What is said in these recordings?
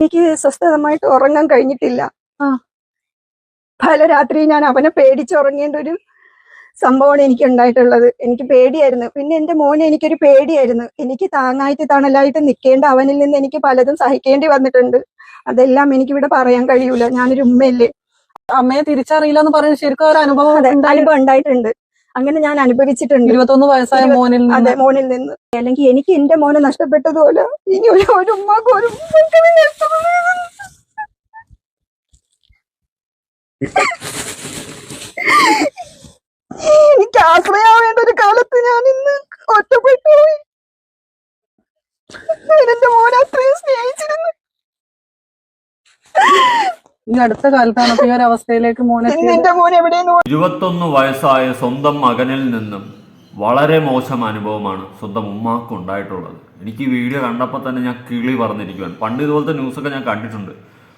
എനിക്ക് സ്വസ്ഥതമായിട്ട് ഉറങ്ങാൻ കഴിഞ്ഞിട്ടില്ല. പല രാത്രി ഞാൻ അവനെ പേടിച്ച് ഉറങ്ങേണ്ട ഒരു സംഭവമാണ് എനിക്ക് ഉണ്ടായിട്ടുള്ളത് എനിക്ക് പേടിയായിരുന്നു. പിന്നെ എന്റെ മോനെ എനിക്കൊരു പേടിയായിരുന്നു. എനിക്ക് താങ്ങായിട്ട് തണലായിട്ട് നിൽക്കേണ്ട അവനിൽ നിന്ന് എനിക്ക് പലതും സഹിക്കേണ്ടി വന്നിട്ടുണ്ട്. അതെല്ലാം എനിക്കിവിടെ പറയാൻ കഴിയൂല. ഞാനൊരു ഉമ്മയല്ലേ? അമ്മയെ തിരിച്ചറിയില്ല എന്ന് പറയുന്നത് ശരിക്കും ഒരു അനുഭവം. അനുഭവം ഉണ്ടായിട്ടുണ്ട്. അങ്ങനെ ഞാൻ അനുഭവിച്ചിട്ടുണ്ട്. ഇരുപത്തൊന്ന് വയസ്സായ മോനിൽ അതെ മോനിൽ നിന്ന്. അല്ലെങ്കിൽ എനിക്ക് എന്റെ മോനെ നഷ്ടപ്പെട്ടതുപോലെ ഇനി ഒരു ഒരു ഉമ്മക്ക് ഒരു എനിക്ക് ആശ്രയാവേണ്ട ഒരു കാലത്ത് ഞാൻ ഇന്ന് ഒറ്റപ്പെട്ടു പോയി എന്റെ മോനെ അത്രയും സ്നേഹിച്ചിരുന്നു. ഈ അടുത്ത കാലത്താണ് ഈ ഒരു അവസ്ഥയിലേക്ക് മോനെ ഇന്ന് എന്റെ മോൻ എവിടെയെന്ന് ഇരുപത്തൊന്ന് വയസ്സായ സ്വന്തം മകനിൽ നിന്നും വളരെ മോശം അനുഭവമാണ് സ്വന്തം ഉമ്മാക്ക് ഉണ്ടായിട്ടുള്ളത്. എനിക്ക് ഈ വീഡിയോ കണ്ടപ്പോൾ തന്നെ ഞാൻ കിളി പറഞ്ഞിരിക്കുവാൻ പണ്ട് ഇതുപോലത്തെ ന്യൂസൊക്കെ ഞാൻ കണ്ടിട്ടുണ്ട്.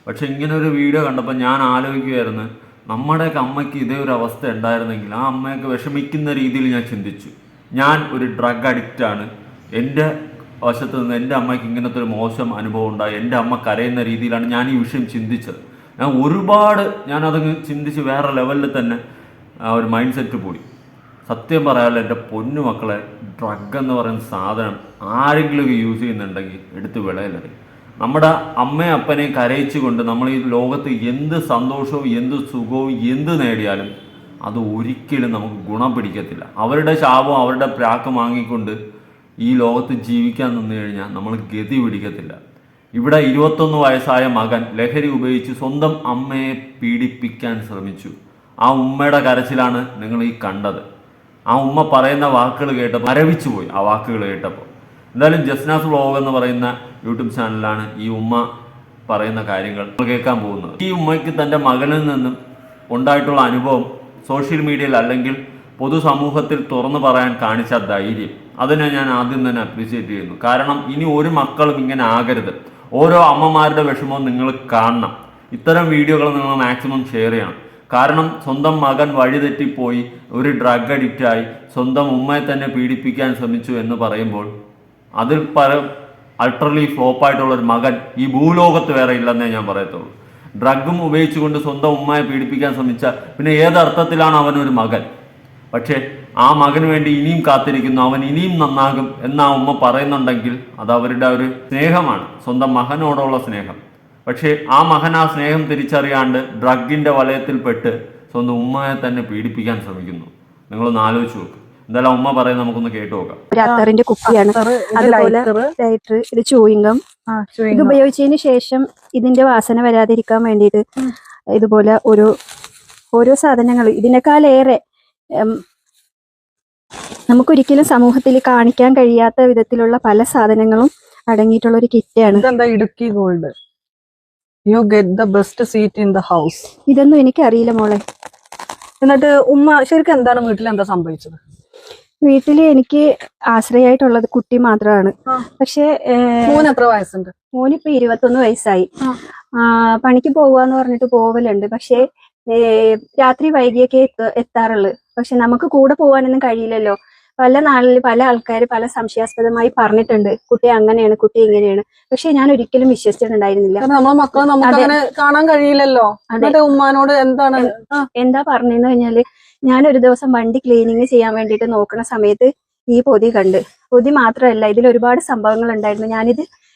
പക്ഷെ ഇങ്ങനെ ഒരു വീഡിയോ കണ്ടപ്പോൾ ഞാൻ ആലോചിക്കുമായിരുന്നു നമ്മുടെയൊക്കെ അമ്മയ്ക്ക് ഇതേ ഒരു അവസ്ഥ ഉണ്ടായിരുന്നെങ്കിൽ ആ അമ്മയൊക്കെ വിഷമിക്കുന്ന രീതിയിൽ ഞാൻ ചിന്തിച്ചു. ഞാൻ ഒരു ഡ്രഗ് അഡിക്റ്റ് ആണ്. എന്റെ വശത്ത് നിന്ന് എന്റെ അമ്മയ്ക്ക് ഇങ്ങനത്തെ ഒരു മോശം അനുഭവം ഉണ്ടായി. എന്റെ അമ്മ കരയുന്ന രീതിയിലാണ് ഞാൻ ഈ വിഷയം ചിന്തിച്ചത്. ഞാൻ ഒരുപാട് ഞാനത് ചിന്തിച്ച് വേറെ ലെവലിൽ തന്നെ ആ ഒരു മൈൻഡ് സെറ്റ് പോയി സത്യം പറയാമല്ലോ എന്റെ പൊന്നു മക്കളെ ഡ്രഗ് എന്ന് പറയുന്ന സാധനം ആരെങ്കിലും യൂസ് ചെയ്യുന്നുണ്ടെങ്കിൽ എടുത്ത് വിളയിലറിയും നമ്മുടെ അമ്മയും അപ്പനെയും കരയിച്ചുകൊണ്ട് നമ്മൾ ഈ ലോകത്ത് എന്ത് സന്തോഷവും എന്ത് സുഖവും എന്ത് നേടിയാലും അത് ഒരിക്കലും നമുക്ക് ഗുണം പിടിക്കത്തില്ല. അവരുടെ ശാപം അവരുടെ പ്രാക്ക് വാങ്ങിക്കൊണ്ട് ഈ ലോകത്ത് ജീവിക്കാൻ നിന്ന് കഴിഞ്ഞാൽ നമ്മൾ ഗതി പിടിക്കത്തില്ല. ഇവിടെ ഇരുപത്തൊന്ന് വയസ്സായ മകൻ ലഹരി ഉപയോഗിച്ച് സ്വന്തം അമ്മയെ പീഡിപ്പിക്കാൻ ശ്രമിച്ചു. ആ ഉമ്മയുടെ കരച്ചിലാണ് നിങ്ങൾ ഈ കണ്ടത്. ആ ഉമ്മ പറയുന്ന വാക്കുകൾ കേട്ടപ്പോൾ മരവിച്ചു പോയി ആ വാക്കുകൾ കേട്ടപ്പോൾ. എന്തായാലും ജസ്നാസ് വ്ലോഗ് എന്ന് പറയുന്ന യൂട്യൂബ് ചാനലിലാണ് ഈ ഉമ്മ പറയുന്ന കാര്യങ്ങൾ കേൾക്കാൻ പോകുന്നത്. ഈ ഉമ്മയ്ക്ക് തന്റെ മകനിൽ നിന്നും ഉണ്ടായിട്ടുള്ള അനുഭവം സോഷ്യൽ മീഡിയയിൽ അല്ലെങ്കിൽ പൊതുസമൂഹത്തിൽ തുറന്നു പറയാൻ കാണിച്ച ധൈര്യം. അതിനെ ഞാൻ ആദ്യം തന്നെ അപ്രീഷിയേറ്റ് ചെയ്യുന്നു. കാരണം ഇനി ഒരു മക്കളും ഇങ്ങനെ ആകരുത്. ഓരോ അമ്മമാരുടെ വിഷമവും നിങ്ങൾ കാണണം. ഇത്തരം വീഡിയോകൾ നിങ്ങൾ മാക്സിമം ഷെയർ ചെയ്യണം. കാരണം സ്വന്തം മകൻ വഴിതെറ്റിപ്പോയി ഒരു ഡ്രഗ് അഡിക്റ്റായി സ്വന്തം ഉമ്മയെ തന്നെ പീഡിപ്പിക്കാൻ ശ്രമിച്ചു എന്ന് പറയുമ്പോൾ അതിൽ പല അൾട്രലി ഫ്ലോപ്പായിട്ടുള്ള ഒരു മകൻ ഈ ഭൂലോകത്ത് വേറെ ഇല്ലെന്നേ ഞാൻ പറയത്തുള്ളൂ. ഡ്രഗും ഉപയോഗിച്ചുകൊണ്ട് സ്വന്തം ഉമ്മയെ പീഡിപ്പിക്കാൻ ശ്രമിച്ച പിന്നെ ഏതർത്ഥത്തിലാണ് അവനൊരു മകൻ? പക്ഷേ ആ മകന് വേണ്ടി ഇനിയും കാത്തിരിക്കുന്നു അവൻ ഇനിയും നന്നാകും എന്ന് ആ ഉമ്മ പറയുന്നുണ്ടെങ്കിൽ അത് അവരുടെ ഒരു സ്നേഹമാണ് സ്വന്തം മകനോടുള്ള സ്നേഹം. പക്ഷേ ആ മകൻ ആ സ്നേഹം തിരിച്ചറിയാണ്ട് ഡ്രഗിന്റെ വലയത്തിൽപ്പെട്ട് സ്വന്തം ഉമ്മയെ തന്നെ പീഡിപ്പിക്കാൻ ശ്രമിക്കുന്നു. നിങ്ങളൊന്ന് ആലോചിച്ച് നോക്ക്. എന്തായാലും ഉമ്മ പറയുന്നത് നമുക്കൊന്ന് കേട്ടു നോക്കാം. ഒരു അത്തറിന്റെ കുപ്പിയാണ്. ഇത് അതുപോലെ ലൈറ്റർ ഇത് ചൂയിങ്കം ആ, ഇത് ഉപയോഗിച്ചതിന് ശേഷം ഇതിന്റെ വാസന വരാതിരിക്കാൻ വേണ്ടിയിട്ട് ഇതുപോലെ ഒരു ഓരോ സാധനങ്ങൾ ഇതിനേക്കാളേറെ നമുക്കൊരിക്കലും സമൂഹത്തിൽ കാണിക്കാൻ കഴിയാത്ത വിധത്തിലുള്ള പല സാധനങ്ങളും അടങ്ങിയിട്ടുള്ള ഒരു കിറ്റാണ്. ഇതെന്താ Idukki gold? You get the best seat in the house ഇതൊന്നും എനിക്ക് അറിയില്ല മോളെ. എന്നിട്ട് ഉമ്മ ശരിക്കും എന്താണ് വീട്ടിൽ എന്താ സംഭവിച്ചത്? വീട്ടിൽ എനിക്ക് ആശ്രയമായിട്ടുള്ളത് കുട്ടി മാത്രമാണ്. പക്ഷേ എത്ര വയസ്സുണ്ട്? മോനിപ്പോ ഇരുപത്തൊന്ന് വയസ്സായി. പണിക്ക് പോവാന്ന് പറഞ്ഞിട്ട് പോവലുണ്ട്. പക്ഷേ രാത്രി വൈകിയൊക്കെ എത്ത എത്താറുള്ളു. പക്ഷെ നമുക്ക് കൂടെ പോകാനൊന്നും കഴിയില്ലല്ലോ. പല നാളിൽ പല ആൾക്കാർ പല സംശയാസ്പദമായി പറഞ്ഞിട്ടുണ്ട്. കുട്ടി അങ്ങനെയാണ് കുട്ടി ഇങ്ങനെയാണ്. പക്ഷെ ഞാൻ ഒരിക്കലും വിശ്വസിച്ചിട്ടുണ്ടായിരുന്നില്ല. നമ്മളെ മക്കളെ നമുക്ക് അങ്ങനെ കാണാൻ കഴിയില്ലല്ലോ. ഉമ്മാനോട് എന്താണ്? എന്താ പറഞ്ഞെന്ന് കഴിഞ്ഞാൽ ഞാൻ ഒരു ദിവസം വണ്ടി ക്ലീനിങ് ചെയ്യാൻ വേണ്ടിയിട്ട് നോക്കുന്ന സമയത്ത് ഈ പൊതി കണ്ട്. പൊതി മാത്രമല്ല ഇതിൽ ഒരുപാട് സംഭവങ്ങൾ ഉണ്ടായിരുന്നു ഞാനിത്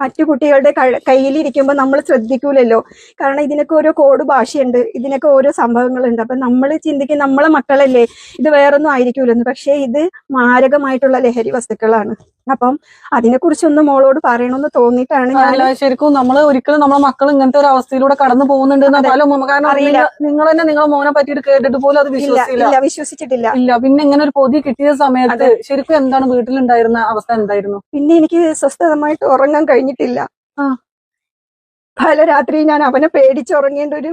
മറ്റു കുട്ടികളുടെ കയ്യിലിരിക്കുമ്പോൾ നമ്മൾ ശ്രദ്ധിക്കൂലല്ലോ. കാരണം ഇതിനൊക്കെ ഓരോ കോഡ് ഭാഷയുണ്ട് ഇതിനൊക്കെ ഓരോ സംഭവങ്ങളുണ്ട്. അപ്പൊ നമ്മൾ ചിന്തിക്കും നമ്മളെ മക്കളല്ലേ ഇത് വേറൊന്നും ആയിരിക്കൂലെന്ന്. പക്ഷേ ഇത് മാരകമായിട്ടുള്ള ലഹരി വസ്തുക്കളാണ്. അപ്പം അതിനെ കുറിച്ചൊന്ന് മോളോട് പറയണമെന്ന് തോന്നിയിട്ടാണ് ഞാൻ ശരിക്കും നമ്മൾ ഒരിക്കലും നമ്മളെ മക്കൾ ഇങ്ങനത്തെ ഒരു അവസ്ഥയിലൂടെ കടന്നു പോകുന്നുണ്ട് അറിയില്ല. നിങ്ങൾ- തന്നെ നിങ്ങളെ മോനെ പറ്റിയിട്ട് കേട്ടിട്ട് പോലും അത് വിശ്വസിച്ചില്ല. വിശ്വസിച്ചിട്ടില്ല. ഇല്ല പിന്നെ ഇങ്ങനെ ഒരു പൊതി കിട്ടിയ സമയത്ത് ശരിക്കും എന്താണ് വീട്ടിലുണ്ടായിരുന്ന അവസ്ഥ എന്തായിരുന്നു? പിന്നെ എനിക്ക് സ്വസ്ഥതമായിട്ട് ഉറങ്ങാൻ കഴിഞ്ഞിട്ടില്ല. ആ. പല രാത്രി ഞാൻ അവനെ പേടിച്ചുറങ്ങേണ്ട ഒരു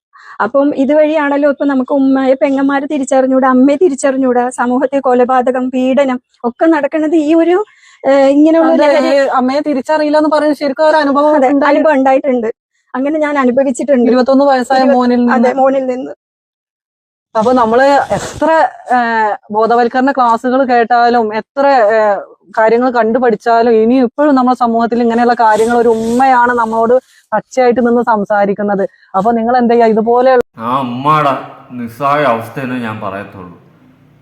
അപ്പം ഇതുവഴിയാണല്ലോ ഇപ്പൊ നമുക്ക് ഉമ്മയെ പെങ്ങന്മാരെ തിരിച്ചറിഞ്ഞൂടാ അമ്മയെ തിരിച്ചറിഞ്ഞൂടാ സമൂഹത്തിൽ കൊലപാതകം പീഡനം ഒക്കെ നടക്കുന്നത് ഈ ഒരു ഇങ്ങനെയുള്ള അമ്മയെ തിരിച്ചറിയില്ല എന്ന് പറഞ്ഞ ശരിക്കും ഒരു അനുഭവം. അനുഭവം ഉണ്ടായിട്ടുണ്ട്. അങ്ങനെ ഞാൻ അനുഭവിച്ചിട്ടുണ്ട്. ഇരുപത്തൊന്ന് വയസ്സായ മോനിൽ അതെ മോനിൽ നിന്ന്. അപ്പൊ നമ്മൾ എത്ര ബോധവൽക്കരണ ക്ലാസ്സുകൾ കേട്ടാലും എത്ര കാര്യങ്ങൾ കണ്ടുപഠിച്ചാലും ഇനി ഇപ്പോഴും നമ്മുടെ സമൂഹത്തിൽ ഇങ്ങനെയുള്ള കാര്യങ്ങൾ ഒരു ഉമ്മയാണ് നമ്മളോട് പച്ചയായിട്ട് നിന്ന് സംസാരിക്കുന്നത്. അപ്പൊ നിങ്ങൾ എന്താ ചെയ്യുക ഇതുപോലെ ആ ഉമ്മയുടെ നിസ്സായ അവസ്ഥയെന്ന് ഞാൻ പറയത്തുള്ളൂ.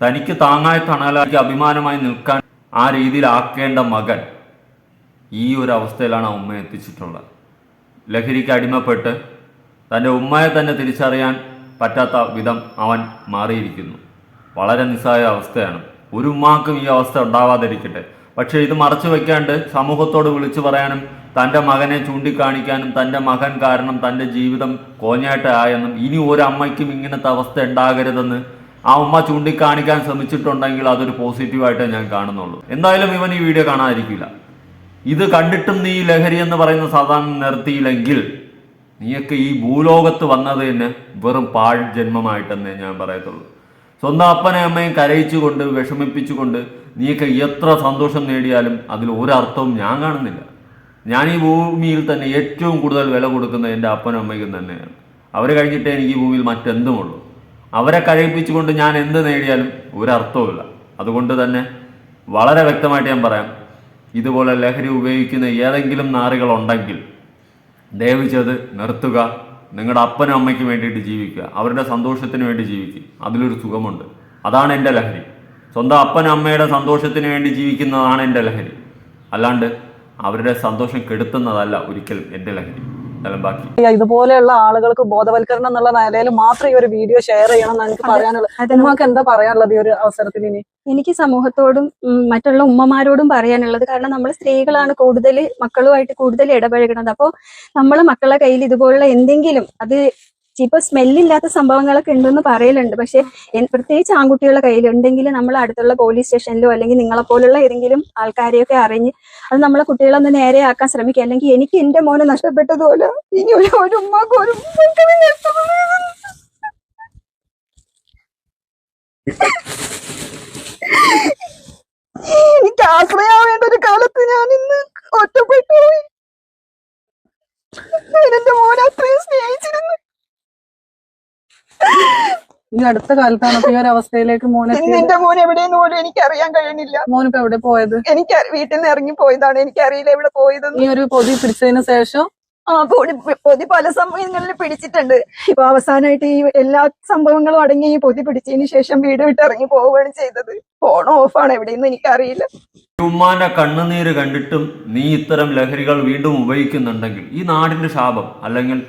തനിക്ക് താങ്ങായി തണലാക്കി അഭിമാനമായി നിൽക്കാൻ ആ രീതിയിലാക്കേണ്ട മകൻ ഈ ഒരു അവസ്ഥയിലാണ് ആ ഉമ്മയെ എത്തിച്ചിട്ടുള്ളത്. ലഹരിക്ക് അടിമപ്പെട്ട് തന്റെ ഉമ്മയെ തന്നെ തിരിച്ചറിയാൻ പറ്റാത്ത വിധം അവൻ മാറിയിരിക്കുന്നു. വളരെ നിസ്സായ അവസ്ഥയാണ്. ഒരു ഉമ്മാക്കും ഈ അവസ്ഥ ഉണ്ടാവാതിരിക്കട്ടെ. പക്ഷേ ഇത് മറച്ചു വെക്കാണ്ട് സമൂഹത്തോട് വിളിച്ചു പറയാനും തന്റെ മകനെ ചൂണ്ടിക്കാണിക്കാനും തന്റെ മകൻ കാരണം തന്റെ ജീവിതം കോഞ്ഞായിട്ട് ആയെന്നും ഇനി ഒരു അമ്മയ്ക്കും ഇങ്ങനത്തെ അവസ്ഥ ഉണ്ടാകരുതെന്ന് ആ ഉമ്മ ചൂണ്ടിക്കാണിക്കാൻ ശ്രമിച്ചിട്ടുണ്ടെങ്കിൽ അതൊരു പോസിറ്റീവായിട്ടേ ഞാൻ കാണുന്നുള്ളൂ. എന്തായാലും ഇവൻ ഈ വീഡിയോ കാണാതിരിക്കില്ല. ഇത് കണ്ടിട്ടും നീ ലഹരി എന്ന് പറയുന്ന സാധാരണ നിർത്തിയില്ലെങ്കിൽ നീയൊക്കെ ഈ ഭൂലോകത്ത് വന്നത് തന്നെ വെറും പാഴ് ജന്മമായിട്ടെന്നേ ഞാൻ പറയത്തുള്ളൂ. സ്വന്തം അപ്പനെ അമ്മയും കരയിച്ചുകൊണ്ട് വിഷമിപ്പിച്ചുകൊണ്ട് നീയൊക്കെ എത്ര സന്തോഷം നേടിയാലും അതിൽ ഒരർത്ഥവും ഞാൻ കാണുന്നില്ല. ഞാൻ ഈ ഭൂമിയിൽ തന്നെ ഏറ്റവും കൂടുതൽ വില കൊടുക്കുന്നത് എന്റെ അപ്പനും അമ്മയ്ക്കും തന്നെയാണ്. അവരെ കഴിഞ്ഞിട്ടേ എനിക്ക് ഈ ഭൂമിയിൽ മറ്റെന്തുമുള്ളൂ. അവരെ കഴിപ്പിച്ചുകൊണ്ട് ഞാൻ എന്ത് നേടിയാലും ഒരർത്ഥവുമില്ല. അതുകൊണ്ട് തന്നെ വളരെ വ്യക്തമായിട്ട് ഞാൻ പറയാം ഇതുപോലെ ലഹരി ഉപയോഗിക്കുന്ന ഏതെങ്കിലും നാറുകളുണ്ടെങ്കിൽ ദയവ് ചെയ്ത് നിർത്തുക. നിങ്ങളുടെ അപ്പനും അമ്മയ്ക്ക് വേണ്ടിയിട്ട് ജീവിക്കുക. അവരുടെ സന്തോഷത്തിന് വേണ്ടി ജീവിക്കുക. അതിലൊരു സുഖമുണ്ട്. അതാണ് എന്റെ ലഹരി. സ്വന്തം അപ്പനും അമ്മയുടെ സന്തോഷത്തിന് വേണ്ടി ജീവിക്കുന്നതാണ് എന്റെ ലഹരി. അല്ലാണ്ട് അവരുടെ സന്തോഷം കെടുത്തുന്നതല്ല ഒരിക്കലും എന്റെ ലഹരി. ചെയ്യുക? ഇതുപോലെയുള്ള ആളുകൾക്ക് ബോധവൽക്കരണം എന്നുള്ള നിലയിൽ മാത്രം ഈ ഒരു വീഡിയോ ഷെയർ ചെയ്യണം എന്ന് എനിക്ക് പറയാനുള്ളത് നിങ്ങൾക്ക് എന്താ പറയാനുള്ളത് ഈ ഒരു അവസരത്തിൽ ഇനി? എനിക്ക് സമൂഹത്തോടും മറ്റുള്ള ഉമ്മമാരോടും പറയാനുള്ളത് കാരണം നമ്മൾ സ്ത്രീകളാണ് കൂടുതൽ മക്കളുമായിട്ട് കൂടുതൽ ഇടപഴകുന്നത് അപ്പോൾ നമ്മൾ മക്കളെ കയ്യിൽ ഇതുപോലുള്ള എന്തെങ്കിലും അത് ഇപ്പൊ സ്മെല്ലില്ലാത്ത സംഭവങ്ങളൊക്കെ ഉണ്ടെന്ന് പറയലുണ്ട്. പക്ഷെ പ്രത്യേകിച്ച് ആൺകുട്ടികളുടെ കയ്യിൽ ഉണ്ടെങ്കിൽ നമ്മൾ അടുത്തുള്ള പോലീസ് സ്റ്റേഷനിലോ അല്ലെങ്കിൽ നിങ്ങളെ പോലുള്ള ഏതെങ്കിലും ആൾക്കാരെയൊക്കെ അറിഞ്ഞ് അത് നമ്മളെ കുട്ടികളെ ഒന്ന് നേരെയാക്കാൻ ശ്രമിക്കുക. അല്ലെങ്കിൽ എനിക്ക് എന്റെ മോനെ നഷ്ടപ്പെട്ടതുപോലെ ഇനി ഒരു ഒരു ഒരു. എനിക്ക് ആശ്രയാവേണ്ട ഒരു കാലത്ത് ഞാൻ ഇന്ന് ഒറ്റപ്പെട്ടു പോയി ഞാൻ എന്റെ മോനെ അത്രയും സ്നേഹിച്ചിരുന്നു ഈ അടുത്ത കാലത്താണ് ഈ ഒരു അവസ്ഥയിലേക്ക് മോനെ എന്റെ മോൻ എവിടെയെന്ന് പോലും എനിക്ക് അറിയാൻ കഴിയുന്നില്ല. മോനിപ്പോ എവിടെ പോയത്? എനിക്ക് വീട്ടിൽ നിന്ന് ഇറങ്ങി പോയതാണ്. എനിക്കറിയില്ല എവിടെ പോയത് ഈ ഒരു പൊതി പിടിച്ചതിന് ശേഷം? ആ പൊടി പൊതി പല സമയങ്ങളിൽ പിടിച്ചിട്ടുണ്ട്. ഇപ്പൊ അവസാനമായിട്ട് ഈ എല്ലാ സംഭവങ്ങളും അടങ്ങി ഈ പൊതി പിടിച്ചതിന് ശേഷം വീട് വിട്ട് ഇറങ്ങി പോവുകയാണ് ചെയ്തത്. ഫോൺ ഓഫ് ആണ്. എവിടെയെന്ന് എനിക്കറിയില്ല. അറിയില്ല ഉമ്മാന്റെ കണ്ണുനീര് കണ്ടിട്ടും നീ ഇത്തരം ലഹരികൾ വീണ്ടും ഉപയോഗിക്കുന്നുണ്ടെങ്കിൽ ഈ നാടിന്റെ ശാപം അല്ലെങ്കിൽ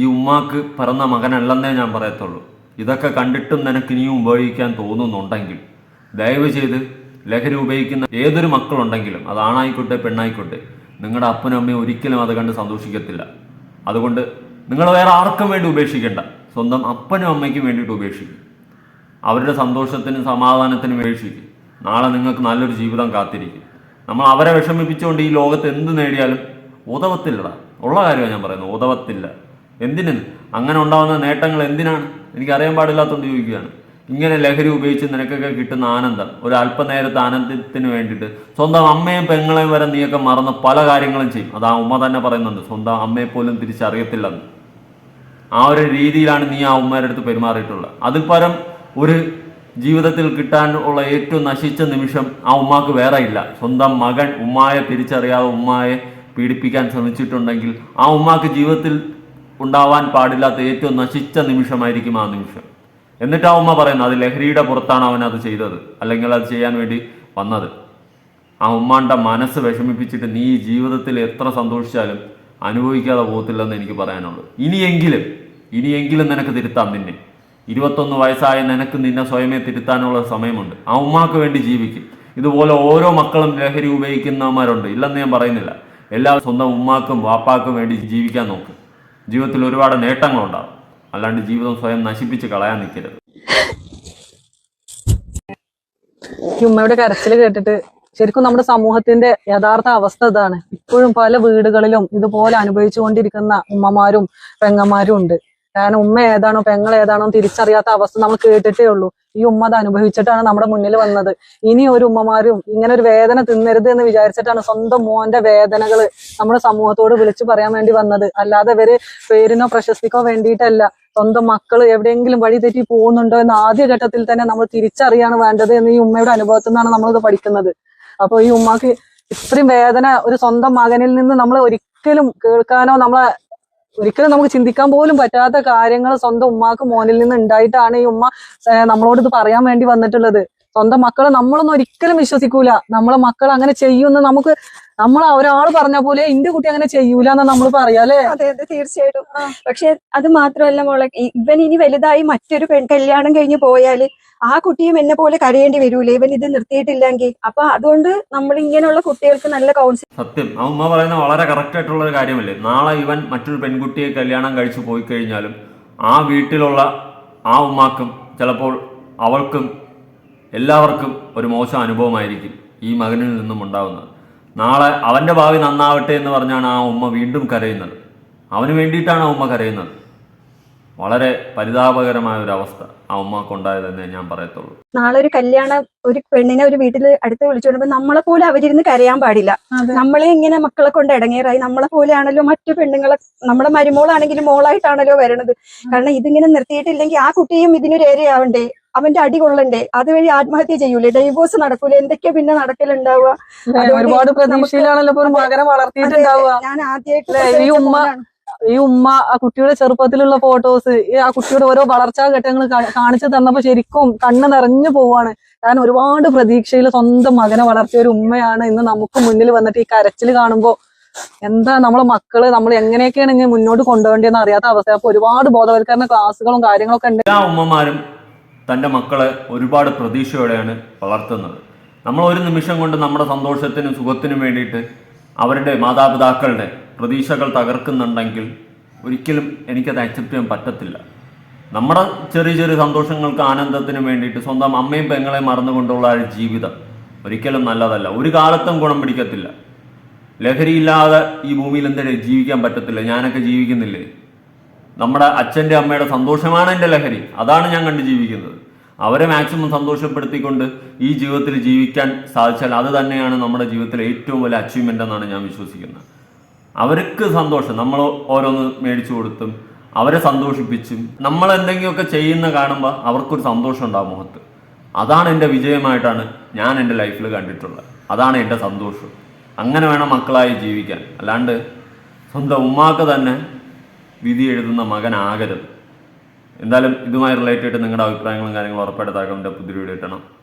ഈ ഉമ്മാക്ക് പിറന്ന മകനല്ലെന്നേ ഞാൻ പറയത്തുള്ളൂ. ഇതൊക്കെ കണ്ടിട്ടും നിനക്ക് ഇനിയും ഉപയോഗിക്കാൻ തോന്നുന്നുണ്ടെങ്കിൽ ദയവ് ചെയ്ത് ലഹരി ഉപയോഗിക്കുന്ന ഏതൊരു മക്കളുണ്ടെങ്കിലും അത് ആണായിക്കോട്ടെ പെണ്ണായിക്കോട്ടെ നിങ്ങളുടെ അപ്പനും അമ്മയും ഒരിക്കലും അത് കണ്ട് സന്തോഷിക്കത്തില്ല. അതുകൊണ്ട് നിങ്ങൾ വേറെ ആർക്കും വേണ്ടി ഉപേക്ഷിക്കേണ്ട. സ്വന്തം അപ്പനും അമ്മയ്ക്കും വേണ്ടിയിട്ട് ഉപേക്ഷിക്കും. അവരുടെ സന്തോഷത്തിനും സമാധാനത്തിനും ഉപേക്ഷിക്കും. നാളെ നിങ്ങൾക്ക് നല്ലൊരു ജീവിതം കാത്തിരിക്കും. നമ്മൾ അവരെ വിഷമിപ്പിച്ചുകൊണ്ട് ഈ ലോകത്ത് എന്ത് നേടിയാലും ഉതവത്തില്ലടാ ഉള്ള കാര്യമാണ് ഞാൻ പറയുന്നത് ഉതവത്തില്ല എന്തിനു? അങ്ങനെ ഉണ്ടാകുന്ന നേട്ടങ്ങൾ എന്തിനാണ്? എനിക്കറിയാൻ പാടില്ലാത്തതുകൊണ്ട് ചോദിക്കുകയാണ്. ഇങ്ങനെ ലഹരി ഉപയോഗിച്ച് നിനക്കൊക്കെ കിട്ടുന്ന ആനന്ദം ഒരു അല്പനേരത്തെ ആനന്ദത്തിന് വേണ്ടിയിട്ട് സ്വന്തം അമ്മയും പെങ്ങളെയും വരെ നീയൊക്കെ മറന്ന് പല കാര്യങ്ങളും ചെയ്യും. അത് ആ ഉമ്മ തന്നെ പറയുന്നുണ്ട് സ്വന്തം അമ്മയെ പോലും തിരിച്ചറിയത്തില്ലെന്ന്. ആ ഒരു രീതിയിലാണ് നീ ആ ഉമ്മയുടെ അടുത്ത് പെരുമാറിയിട്ടുള്ളത്. അതിൽ പരം ഒരു ജീവിതത്തിൽ കിട്ടാൻ ഉള്ള ഏറ്റവും നശിച്ച നിമിഷം ആ ഉമ്മാക്ക് വേറെ ഇല്ല. സ്വന്തം മകൻ ഉമ്മായെ തിരിച്ചറിയാതെ ഉമ്മായെ പീഡിപ്പിക്കാൻ ശ്രമിച്ചിട്ടുണ്ടെങ്കിൽ ആ ഉമ്മാക്ക് ജീവിതത്തിൽ ഉണ്ടാവാൻ പാടില്ലാത്ത ഏറ്റവും നശിച്ച നിമിഷമായിരിക്കും ആ നിമിഷം. എന്നിട്ട് ആ ഉമ്മ പറയുന്നത് അത് ലഹരിയുടെ പുറത്താണ് അവൻ അത് ചെയ്തത്. അല്ലെങ്കിൽ അത് ചെയ്യാൻ വേണ്ടി വന്നത്. ആ ഉമ്മാന്റെ മനസ്സ് വിഷമിപ്പിച്ചിട്ട് നീ ജീവിതത്തിൽ എത്ര സന്തോഷിച്ചാലും അനുഭവിക്കാതെ പോകത്തില്ലെന്ന് എനിക്ക് പറയാനുള്ളൂ. ഇനിയെങ്കിലും ഇനിയെങ്കിലും നിനക്ക് തിരുത്താം നിന്നെ. ഇരുപത്തൊന്ന് വയസ്സായ നിനക്ക് നിന്നെ സ്വയമേ തിരുത്താനുള്ള സമയമുണ്ട്. ആ ഉമ്മാക്ക് വേണ്ടി ജീവിക്കും. ഇതുപോലെ ഓരോ മക്കളും ലഹരി ഉപയോഗിക്കുന്നവന്മാരുണ്ട്. ഇല്ലെന്ന് ഞാൻ പറയുന്നില്ല. എല്ലാവരും സ്വന്തം ഉമ്മാക്കും വാപ്പാക്കും വേണ്ടി ജീവിക്കാൻ നോക്ക്. ജീവിതത്തിൽ ഒരുപാട് നേട്ടങ്ങളുണ്ടാകും. അല്ലാണ്ട് ജീവിതം സ്വയം നശിപ്പിച്ച് കളയാൻ നിൽക്കരുത്. ഉമ്മയുടെ കരച്ചിൽ കേട്ടിട്ട് ശരിക്കും നമ്മുടെ സമൂഹത്തിന്റെ യഥാർത്ഥ അവസ്ഥ ഇതാണ്. ഇപ്പോഴും പല വീടുകളിലും ഇതുപോലെ അനുഭവിച്ചുകൊണ്ടിരിക്കുന്ന ഉമ്മമാരും പെങ്ങന്മാരും ഉണ്ട്. കാരണം ഉമ്മ ഏതാണോ പെങ്ങൾ ഏതാണോ തിരിച്ചറിയാത്ത അവസ്ഥ നമ്മൾ കേട്ടിട്ടേ ഉള്ളൂ. ഈ ഉമ്മ അത് അനുഭവിച്ചിട്ടാണ് നമ്മുടെ മുന്നിൽ വന്നത്. ഇനി ഒരു ഉമ്മമാരും ഇങ്ങനെ ഒരു വേദന തിന്നരുത് എന്ന് വിചാരിച്ചിട്ടാണ് സ്വന്തം മോന്റെ വേദനകൾ നമ്മുടെ സമൂഹത്തോട് വിളിച്ചു പറയാൻ വേണ്ടി വന്നത്. അല്ലാതെ ഇവർ പേരിനോ പ്രശസ്തിക്കോ വേണ്ടിയിട്ടല്ല. സ്വന്തം മക്കൾ എവിടെയെങ്കിലും വഴി തെറ്റി പോകുന്നുണ്ടോ എന്ന് ആദ്യ ഘട്ടത്തിൽ തന്നെ നമ്മൾ തിരിച്ചറിയാണ് വേണ്ടത് എന്ന് ഈ ഉമ്മയുടെ അനുഭവത്തിൽ നിന്നാണ് നമ്മളിത് പഠിക്കുന്നത്. അപ്പൊ ഈ ഉമ്മക്ക് ഇത്രയും വേദന ഒരു സ്വന്തം മകനിൽ നിന്ന് നമ്മൾ ഒരിക്കലും കേൾക്കാനോ നമ്മളെ ഒരിക്കലും നമുക്ക് ചിന്തിക്കാൻ പോലും പറ്റാത്ത കാര്യങ്ങൾ സ്വന്തം ഉമ്മാക്ക് മോനിൽ നിന്ന് ഉണ്ടായിട്ടാണ് ഈ ഉമ്മ നമ്മളോട് ഇത് പറയാൻ വേണ്ടി വന്നിട്ടുള്ളത്. സ്വന്തം മക്കളെ നമ്മളൊന്നും ഒരിക്കലും വിശ്വസിക്കൂല. നമ്മളെ മക്കൾ അങ്ങനെ ചെയ്യുമെന്ന് നമുക്ക് നമ്മൾ ഒരാൾ പറഞ്ഞ പോലെ എന്റെ കുട്ടി അങ്ങനെ ചെയ്യൂല എന്ന് നമ്മൾ പറയാല്ലേ അതെ അതെ തീർച്ചയായിട്ടും. പക്ഷെ അത് മാത്രമല്ല മോളെ ഇവൻ ഇനി വലുതായി മറ്റൊരു കല്യാണം കഴിഞ്ഞ് പോയാൽ ആ കുട്ടിയും എന്നെ പോലെ കരയേണ്ടി വരൂലേ? ഇവൻ ഇത് നിർത്തിയിട്ടില്ലെങ്കിൽ. അപ്പൊ അതുകൊണ്ട് നമ്മൾ ഇങ്ങനെയുള്ള കുട്ടികൾക്ക് നല്ല കൗൺസിലിംഗ് സത്യം. ആ ഉമ്മ പറയുന്ന വളരെ കറക്റ്റ് ആയിട്ടുള്ള ഒരു കാര്യമല്ലേ? നാളെ ഇവൻ മറ്റൊരു പെൺകുട്ടിയെ കല്യാണം കഴിച്ചു പോയി കഴിഞ്ഞാലും ആ വീട്ടിലുള്ള ആ ഉമ്മാക്കും ചിലപ്പോൾ അവൾക്കും എല്ലാവർക്കും ഒരു മോശം അനുഭവമായിരിക്കും ഈ മകനിൽ നിന്നും ഉണ്ടാകുന്നത് നാളെ അവന്റെ ഭാവി നന്നാവട്ടെ എന്ന് പറഞ്ഞാണ് ആ ഉമ്മ വീണ്ടും കരയുന്നത്. അവന് വേണ്ടിയിട്ടാണ് ആ ഉമ്മ കരയുന്നത്. വളരെ പരിതാപകരമായ ഒരു അവസ്ഥ ആ ഉമ്മക്കുണ്ടായതെന്നേ ഞാൻ പറയത്തുള്ളൂ. നാളെ ഒരു കല്യാണം ഒരു പെണ്ണിനെ ഒരു വീട്ടിൽ അടുത്ത് വിളിച്ചുകൊണ്ടുമ്പോ നമ്മളെ പോലെ അവരിന്ന് കരയാൻ പാടില്ല. നമ്മളെ ഇങ്ങനെ മക്കളെ കൊണ്ട് ഇടങ്ങേറായി. നമ്മളെ പോലെയാണല്ലോ മറ്റു പെണ്ണുങ്ങളെ നമ്മളെ മരുമോളാണെങ്കിലും മോളായിട്ടാണല്ലോ വരണത്. കാരണം ഇതിങ്ങനെ നിർത്തിയിട്ടില്ലെങ്കിൽ ആ കുട്ടിയും ഇതിനൊരു ഏരയാവണ്ടേ? അവന്റെ അടി കൊള്ളണ്ടേ? അതുവഴി ആത്മഹത്യ ചെയ്യൂലേ? ഡൈവോഴ്സ് നടക്കൂലേ? എന്തൊക്കെയാ പിന്നെ നടക്കലുണ്ടാവുക? ഒരുപാട് പ്രതീക്ഷയിലാണല്ലോ ഞാൻ ആദ്യമായിട്ട് ഈ ഉമ്മ ആ കുട്ടിയുടെ ചെറുപ്പത്തിലുള്ള ഫോട്ടോസ് ആ കുട്ടിയുടെ ഓരോ വളർച്ചാ ഘട്ടങ്ങൾ കാണിച്ചു തന്നപ്പോ ശരിക്കും കണ്ണ് നിറഞ്ഞു പോവാണ്. കാരണം ഒരുപാട് പ്രതീക്ഷയിൽ സ്വന്തം മകനെ വളർത്തിയ ഒരു ഉമ്മയാണ് ഇന്ന് നമുക്ക് മുന്നിൽ വന്നിട്ട് ഈ കരച്ചിൽ കാണുമ്പോ. എന്താ നമ്മളെ മക്കൾ? നമ്മൾ എങ്ങനെയൊക്കെയാണ് ഇങ്ങനെ മുന്നോട്ട് കൊണ്ടുപോകേണ്ടതെന്ന് അറിയാത്ത അവസ്ഥ. അപ്പൊ ഒരുപാട് ബോധവൽക്കരണ ക്ലാസ്സുകളും കാര്യങ്ങളൊക്കെ ഉണ്ട്. എല്ലാ ഉമ്മമാരും തന്റെ മക്കളെ ഒരുപാട് പ്രതീക്ഷയോടെയാണ് വളർത്തുന്നത്. നമ്മൾ ഒരു നിമിഷം കൊണ്ട് നമ്മുടെ സന്തോഷത്തിനും സുഖത്തിനും വേണ്ടിയിട്ട് അവരുടെ മാതാപിതാക്കളുടെ പ്രതീക്ഷകൾ തകർക്കുന്നുണ്ടെങ്കിൽ ഒരിക്കലും എനിക്കത് അക്സെപ്റ്റ് ചെയ്യാൻ പറ്റത്തില്ല. നമ്മുടെ ചെറിയ ചെറിയ സന്തോഷങ്ങൾക്ക് ആനന്ദത്തിനും വേണ്ടിയിട്ട് സ്വന്തം അമ്മയും പെങ്ങളെയും മറന്നുകൊണ്ടുള്ള ഒരു ജീവിതം ഒരിക്കലും നല്ലതല്ല. ഒരു കാലത്തും ഗുണം പിടിക്കത്തില്ല. ലഹരിയില്ലാതെ ഈ ഭൂമിയിൽ എന്തിനാ ജീവിക്കാൻ പറ്റത്തില്ല? ഞാനൊക്കെ ജീവിക്കുന്നില്ലേ? നമ്മുടെ അച്ഛന്റെ അമ്മയുടെ സന്തോഷമാണ് എന്റെ ലഹരി. അതാണ് ഞാൻ കണ്ട് ജീവിക്കുന്നത്. അവരെ മാക്സിമം സന്തോഷപ്പെടുത്തിക്കൊണ്ട് ഈ ജീവിതത്തിൽ ജീവിക്കാൻ സാധിച്ചാൽ അത് തന്നെയാണ് നമ്മുടെ ജീവിതത്തിലെ ഏറ്റവും വലിയ അച്ചീവ്മെന്റ് എന്നാണ് ഞാൻ വിശ്വസിക്കുന്നത്. അവർക്ക് സന്തോഷം. നമ്മൾ ഓരോന്ന് മേടിച്ചു കൊടുത്തും അവരെ സന്തോഷിപ്പിച്ചും നമ്മൾ എന്തെങ്കിലുമൊക്കെ ചെയ്യുന്ന കാണുമ്പോൾ അവർക്കൊരു സന്തോഷം ഉണ്ടാകും മുഖത്ത്. അതാണ് എന്റെ വിജയമായിട്ടാണ് ഞാൻ എന്റെ ലൈഫിൽ കണ്ടിട്ടുള്ളത്. അതാണ് എന്റെ സന്തോഷം. അങ്ങനെ വേണം മക്കളായി ജീവിക്കാൻ. അല്ലാണ്ട് സ്വന്തം ഉമ്മാക്ക് തന്നെ വിധി എഴുതുന്ന മകനാകരുത്. എന്തായാലും ഇതുമായി റിലേറ്റഡ് നിങ്ങളുടെ അഭിപ്രായങ്ങളും കാര്യങ്ങളും ഉറപ്പായിട്ട് താഴെ പുതിയ വീഡിയോ ഇട്ടണം